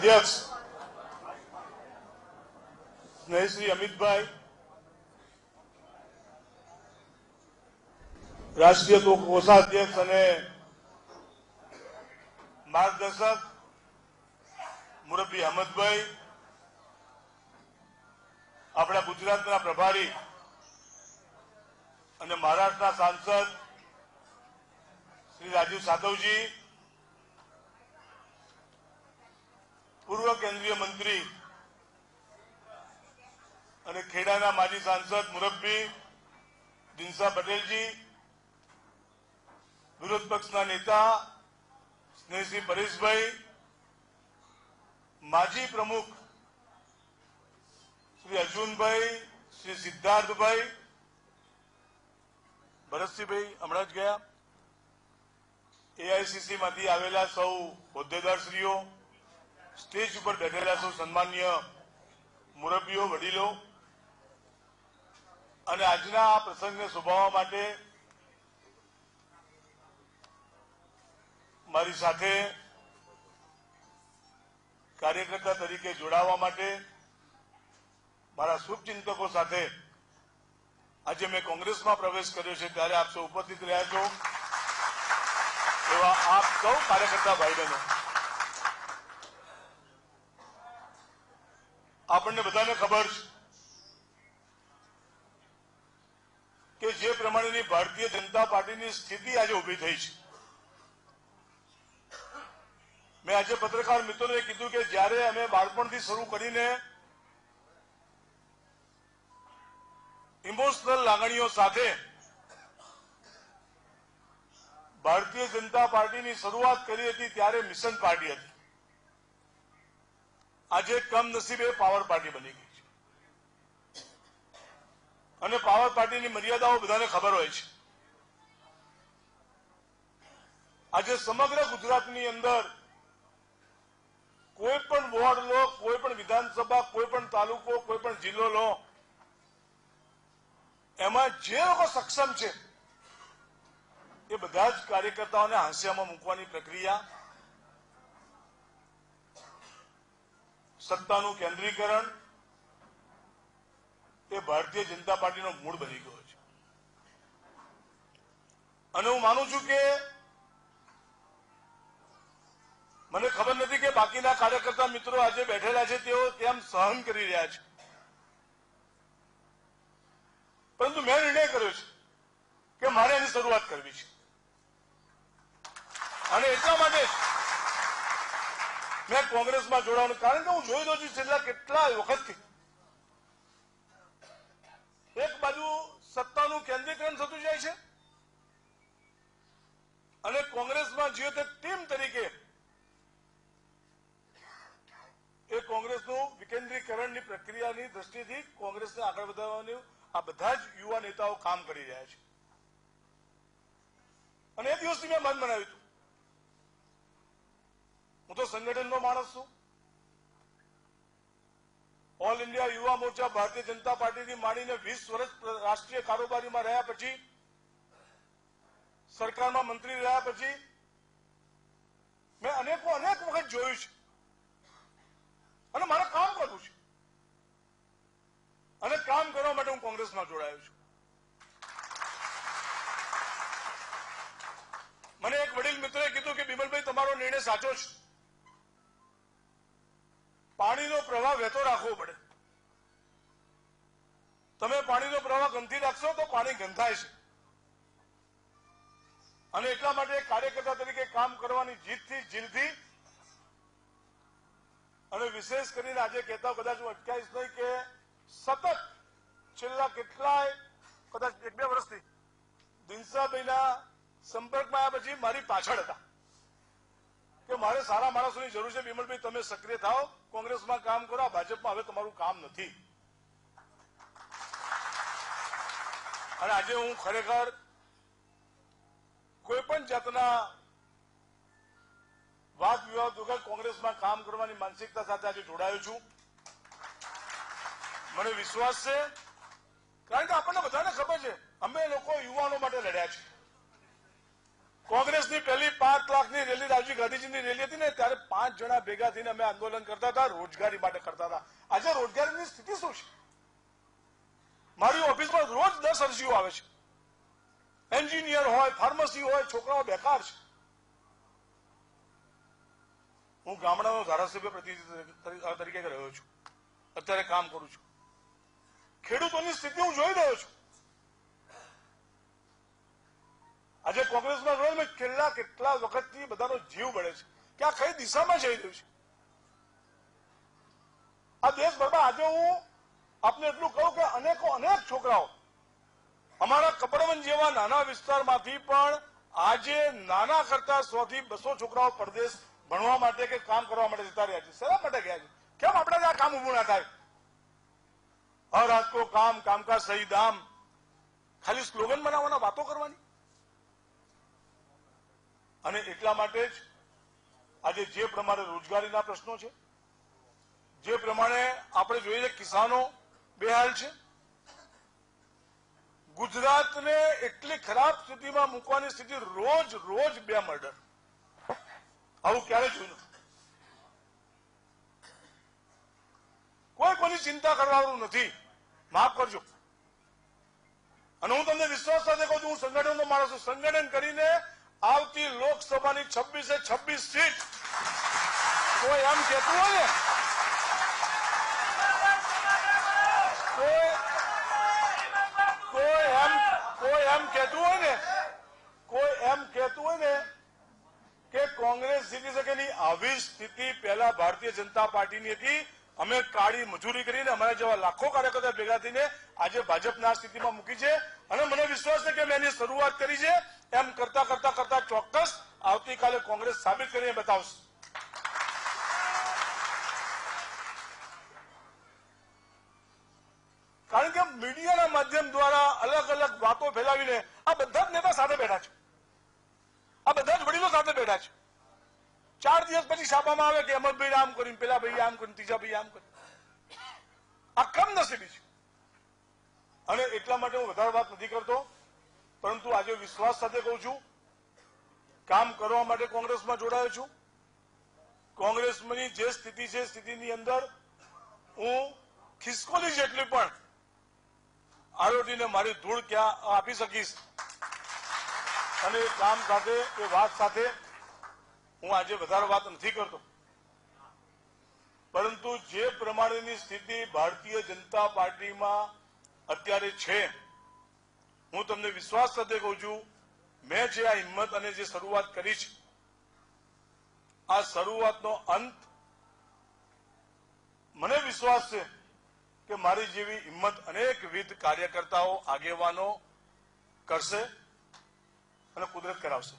અધ્યક્ષ, સ્નેહશ્રી અમિતભાઈ, રાષ્ટ્રીય કોષાધ્યક્ષ અને માર્ગદર્શક મુરબ્બી અહમદભાઈ, આપણા ગુજરાતના પ્રભારી અને મહારાષ્ટ્રના સાંસદ શ્રી રાજીવ સાધવજી પૂર્વ કેન્દ્રીય મંત્રી અને ખેડાના માજી સાંસદ મુરબ્બી દિનસા પટેલજી, વિરોધ પક્ષના નેતા સ્નેહશ્રી પરેશભાઈ, માજી પ્રમુખ શ્રી અર્જુનભાઈ, શ્રી સિદ્ધાર્થભાઈ, ભરતસિંહભાઈ હમણાં જ ગયા. એઆઈસીસી માંથી આવેલા સૌ હોદ્દેદારશ્રીઓ સ્ટેજ ઉપર બેઠેલા સૌ સન્માન્ય મુરબ્બીઓ વડીલો. અને આજના આ પ્રસંગને શોભાવવા માટે મારી સાથે કાર્યકર્તા તરીકે જોડાવા માટે મારા શુભચિંતકો સાથે આજે મેં કોંગ્રેસમાં પ્રવેશ કર્યો છે, ત્યારે આપ સૌ ઉપસ્થિત રહ્યા છો. એવા આપ સૌ કાર્યકર્તા ભાઈ બહેનો આપણને બધાને ખબર છે કે જે પ્રમાણેની ભારતીય જનતા પાર્ટીની સ્થિતિ આજે ઊભી થઈ છે. મેં આજે પત્રકાર મિત્રોને કીધું કે જ્યારે અમે બાળપણથી શરૂ કરીને ઇમોશનલ લાગણીઓ સાથે ભારતીય જનતા પાર્ટીની શરૂઆત કરી હતી ત્યારે મિશન પાર્ટી હતી. આજે કમનસીબે પાવર પાર્ટી બની ગઈ છે. અને પાવર પાર્ટીની મર્યાદાઓ બધાને ખબર હોય છે. આજે સમગ્ર ગુજરાતની અંદર કોઈ પણ વોર્ડ લો, કોઈ પણ વિધાનસભા, કોઈ પણ તાલુકો, કોઈ પણ જિલ્લો લો, એમાં જે લોકો સક્ષમ છે, એ બધા જ કાર્યકર્તાઓને હાંસિયામાં મૂકવાની પ્રક્રિયા સત્તાનું કેન્દ્રીકરણ એ ભારતીય જનતા પાર્ટીનો મૂળ બની ગયો છે. અને હું માનું છું કે મને ખબર નથી કે બાકીના કાર્યકર્તા મિત્રો આજે બેઠેલા છે, તેઓ કેમ સહન કરી રહ્યા છે. પરંતુ મેં નિર્ણય કર્યો છે કે મારે એની શરૂઆત કરવી છે. અને એટલા કોંગ્રેસમાં જોડાવાનું કારણ કે હું જોઈ દઉં છું છેલ્લા કેટલા વખતથી. એક બાજુ સત્તાનું કેન્દ્રીકરણ થતું જાય છે અને કોંગ્રેસમાં જે તે ટીમ તરીકે એ કોંગ્રેસનું વિકેન્દ્રીકરણની પ્રક્રિયાની દ્રષ્ટિથી કોંગ્રેસને આગળ વધારવાની આ બધા જ યુવા નેતાઓ કામ કરી રહ્યા છે. અને એ દિવસથી મેં મન બનાવ્યું હતું. હું તો સંગઠનનો માણસ છું. ઓલ ઇન્ડિયા યુવા મોરચા ભારતીય જનતા પાર્ટીથી માંડીને વીસ વર્ષ રાષ્ટ્રીય કારોબારીમાં રહ્યા પછી, સરકારમાં મંત્રી રહ્યા પછી, મેં અનેકો અનેક વખત જોયું છે. અને મારે કામ કરવું છે. અને કામ કરવા માટે હું કોંગ્રેસમાં જોડાયો છું. મને એક વડીલ મિત્રએ કીધું કે, બિમલભાઈ, તમારો નિર્ણય સાચો છે પાણીનો પ્રવાહ વહેતો રાખવો પડે. તમે પાણીનો પ્રવાહ ગંધી રાખશો તો પાણી ગંધાય છે. અને એટલા માટે કાર્યકર્તા તરીકે કામ કરવાની જીતથી જીલથી અને વિશેષ કરીને આજે કહેતા કદાચ હું અટકાઈશ નહીં કે સતત છેલ્લા કેટલાય, કદાચ એક બે વર્ષથી દિનસાભાઈના સંપર્કમાં આવ્યા પછી મારી પાછળ હતા. કે મારે સારા માણસોની જરૂર છે બિમલભાઈ તમે સક્રિય થાઓ. કોંગ્રેસમાં કામ કરો ભાજપમાં હવે તમારું કામ નથી. અને આજે હું ખરેખર કોઈ પણ જાતના વાદ વિવાદ વગર કોંગ્રેસમાં કામ કરવાની માનસિકતા સાથે આજે જોડાયો છું. મને વિશ્વાસ છે. કારણ કે આપણને બધાને ખબર છે અમે લોકો યુવાનો માટે લડ્યા છે કોંગ્રેસની પહેલી પાંચ લાખની રેલી રાજીવ ગાંધીજીની રેલી હતી ને ત્યારે જણા ભેગા થઈને અમે આંદોલન કરતા હતા, રોજગારી માટે કરતા હતા. આજે રોજગારીની સ્થિતિ શું છે? મારી ઓફિસમાં રોજ દસ અરજીઓ આવે છે. એન્જિનિયર હોય, ફાર્મસી હોય, છોકરાઓ બેકાર છે. હું ગામડાનો ધારાસભ્ય પ્રતિનિધિ તરીકે રહ્યો છું. અત્યારે કામ કરું છું. ખેડૂતોની સ્થિતિ હું જોઈ રહ્યો છું. આજે કોંગ્રેસમાં જોયું છેલ્લા કેટલા વખતથી બધાનો જીવ બળે છે. કે આ કઈ દિશામાં જઈ રહ્યું છે. આ દેશભરમાં આજે હું આપને એટલું કહું કે અનેકો અનેક છોકરાઓ અમારા કપડવન જેવા નાના વિસ્તારમાંથી પણ આજે નાના કરતા સો થી બસો છોકરાઓ પરદેશ ભણવા માટે કે કામ કરવા માટે જતા રહ્યા છે. શેના માટે ગયા છે? કેમ આપણે આ કામ ઉભું ના થાય? હર હાથ કો કામ, કામકાજ સહી દામ ખાલી સ્લોગન બનાવવાના વાતો કરવાની? અને એટલા માટે જ આજે જે પ્રમાણે રોજગારીના પ્રશ્નો છે, જે પ્રમાણે આપણે જોઈએ છે કિસાનો બેહાલ છે, ગુજરાતને એટલી ખરાબ સ્થિતિમાં મૂકવાની સ્થિતિ રોજ રોજ બે મર્ડર. આવું ક્યારે જોયું. કોઈ કોની ચિંતા કરવાનું નથી. માફ કરજો. અને હું તમને વિશ્વાસ સાથે કહું છું, હું સંગઠનનો માણસ છું. સંગઠન કરીને આવતી લોકસભાની છવ્વીસે છવ્વીસ સીટ. કોઈ એમ કહેતું હોય ને. કોઈ એમ કોઈ એમ કહેતું હોય ને. કોઈ એમ કહેતું હોય ને કે કોંગ્રેસ જીતી શકે ની આવી સ્થિતિ પહેલા ભારતીય જનતા પાર્ટીની હતી. અમે કાળી મજૂરી કરીને અમારા જેવા લાખો કાર્યકર્તા ભેગા થઈને આજે ભાજપના સ્થિતિમાં મૂકી છે. અને મને વિશ્વાસ છે કે મેં એની શરૂઆત કરી છે. એમ કરતા કરતા કોંગ્રેસ સાબિત કરીને બતાવશું. કારણ કે મીડિયાના માધ્યમ દ્વારા અલગ અલગ વાતો ફેલાવીને આ બધા જ નેતા સાથે બેઠા છે. આ બધા જ વડીલો સાથે બેઠા છે. ચાર દિવસ પછી છાપામાં આવે કે અમરભાઈ આમ કરીને પેલા ભાઈ આમ કર્યું ત્રીજા ભાઈ આમ કર્યું આ કમનસીબી છે. અને એટલા માટે હું વધારે વાત નથી કરતો, પરંતુ આજે વિશ્વાસ સાથે કહું છું કામ કરવા માટે કોંગ્રેસમાં જોડાયો છું. કોંગ્રેસની જે સ્થિતિ છે, સ્થિતિની અંદર હું ખિસકોલી જેટલી પણ આરોટીને મારી ધૂળ ક્યાં આપી શકીશ? અને કામ સાથે, એ વાત સાથે હું આજે વધારે વાત નથી કરતો. પરંતુ જે પ્રમાણેની સ્થિતિ ભારતીય જનતા પાર્ટીમાં અત્યારે છે, હું તમને વિશ્વાસ સાથે કહું છું મેં જે આ હિંમત અને જે શરૂઆત કરી છે, આ શરૂઆતનો અંત મને વિશ્વાસ છે કે મારી જેવી હિંમત અનેકવિધ કાર્યકર્તાઓ, આગેવાનો કરશે અને કુદરત કરાવશે.